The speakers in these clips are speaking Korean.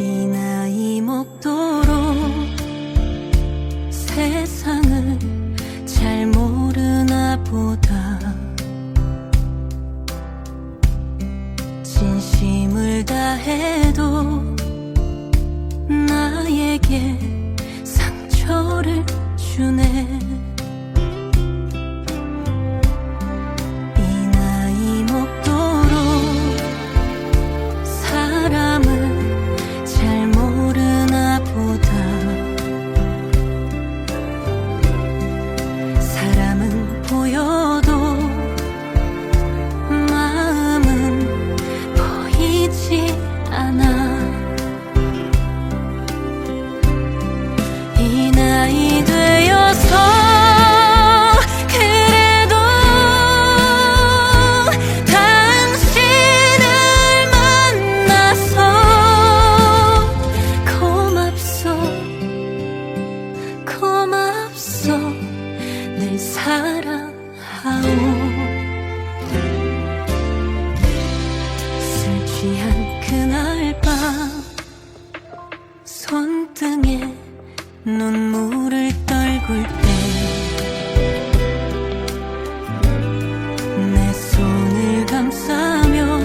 이 나이 먹도록 세상을 잘 모르나 보다. 눈물을 떨굴 때 내 손을 감싸며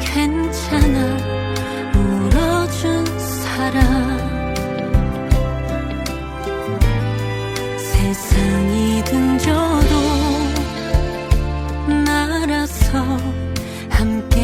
괜찮아 울어준 사람. 세상이 등져도 나라서 함께